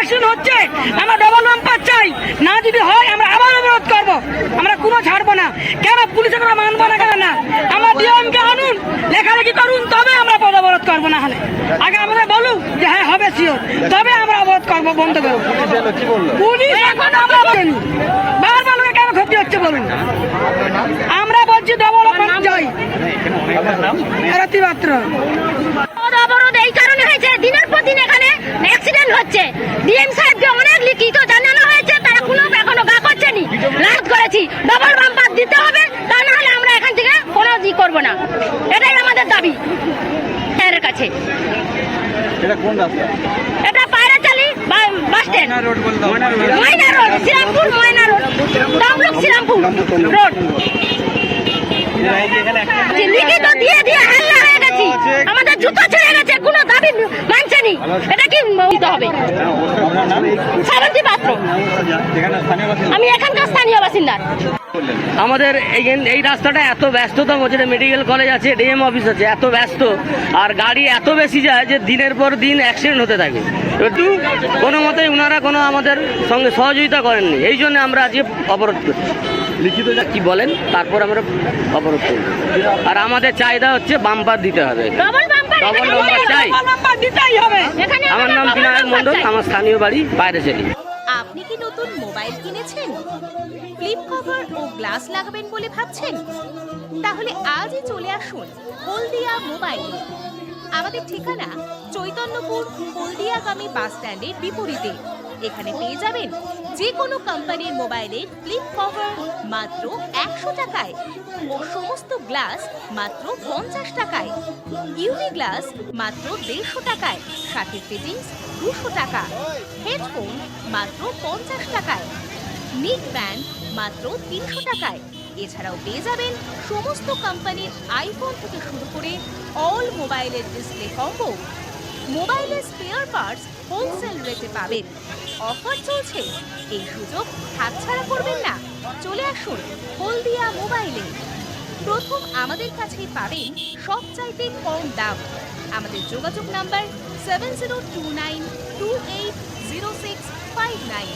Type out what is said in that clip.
Action হচ্ছে আমরা double bumper চাই। না যদি হয় আমরা আবার অবরোধ করব। আমরা কোনো ছাড়বো না। কেন পুলিশ আমরা মানবো না কেন না? আমার ডিএমকে আনুন লেখালেখি করুন তবে আমরা পদ অবরোধ করব না হলে। আগে আমরা বলুন যে হ্যাঁ হবে শিওর তবে আমরা অবরোধ করব বন্ধ করব। পুলিশ এখন আমরা বলিনি। বারবার লোকের কেন ক্ষতি হচ্ছে বলুন? আমরা বলছি ডবল যাই রাত্রিমাত্র পথ অবরোধ এই কারণে হয়েছে দিনের পর দিন এখানে অ্যাক্সিডেন্ট হচ্ছে ডিএম সাহেবকে অনেক লিখিত জানানো হয়েছে তারা কোনো এখনও গা করছেনি করেছি ডবল বাম্পার দিতে হবে তা না হলে আমরা এখান থেকে কোনো ই করব না। এটাই আমাদের দাবি এর কাছে। এটা কোন রাস্তা? এটা Payrachali bus stand. Moyna road Serampore Moyna road. Tamluk Serampore road. লিখিত দিয়ে দিয়ে হাল্লা হয়ে গেছি। আমাদের জুতো ছেড়ে গেছে কোনো দাবি এটা কি হবে? শ্রাবন্তী পাত্র। যেখানে স্থানীয় বাসিন্দা আমি এখানকার স্থানীয় বাসিন্দা। আমাদের এই এই রাস্তাটা এত ব্যস্ততম যেটা মেডিকেল কলেজ আছে ডিএম অফিস আছে এত ব্যস্ত। আর গাড়ি এত বেশি যায় যে দিনের পর দিন অ্যাক্সিডেন্ট হতে থাকে। একটু কোনো মতেই ওনারা কোনো আমাদের সঙ্গে সহযোগিতা করেননি। এই জন্য আমরা আজকে অবরোধ করছি। লিখিত যা কি বলেন? তারপর আমরা অবরোধ করব। আর আমাদের চাহিদা হচ্ছে বাম্পার দিতে হবে। ডবল বাম্পার ডবল চাই ডবল বাম্পার দিতেই হবে। এখানে আমার নাম বিনায়ক মণ্ডল আমার স্থানীয় বাড়ি বাইরে চলি আপনি কি নতুন মোবাইল কিনেছেন? ফ্লিপ কভার ও গ্লাস লাগাবেন বলে ভাবছেন? তাহলে আজই চলে আসুন হলদিয়া মোবাইল। আমাদের ঠিকানা চৈতন্যপুর হলদিয়াগামী বাস স্ট্যান্ডের বিপরীতে। এখানে পেয়ে যাবেন যে কোনো কোম্পানির মোবাইলের ফ্লিপ কভার মাত্র একশো টাকায় ও সমস্ত গ্লাস মাত্র পঞ্চাশ টাকায়। ইউভি গ্লাস মাত্র দেড়শো টাকায়, সাথে ফিটিংস দুশো টাকা হেডফোন মাত্র পঞ্চাশ টাকায় নিক ব্যান্ড মাত্র তিনশো টাকায়। এছাড়াও পেয়ে যাবেন সমস্ত কোম্পানির আইফোন থেকে শুরু করে অল মোবাইলের ডিসপ্লে কম্বো মোবাইলের স্পেয়ার পার্টস হোলসেল রেটে পাবেন। অফার চলছে। এই সুযোগ হাতছাড়া করবেন না। চলে আসুন হলদিয়া মোবাইলে। প্রথম আমাদের কাছেই পাবেন সবচাইতে কম দাম। আমাদের যোগাযোগ number seven zero two nine two eight zero six five nine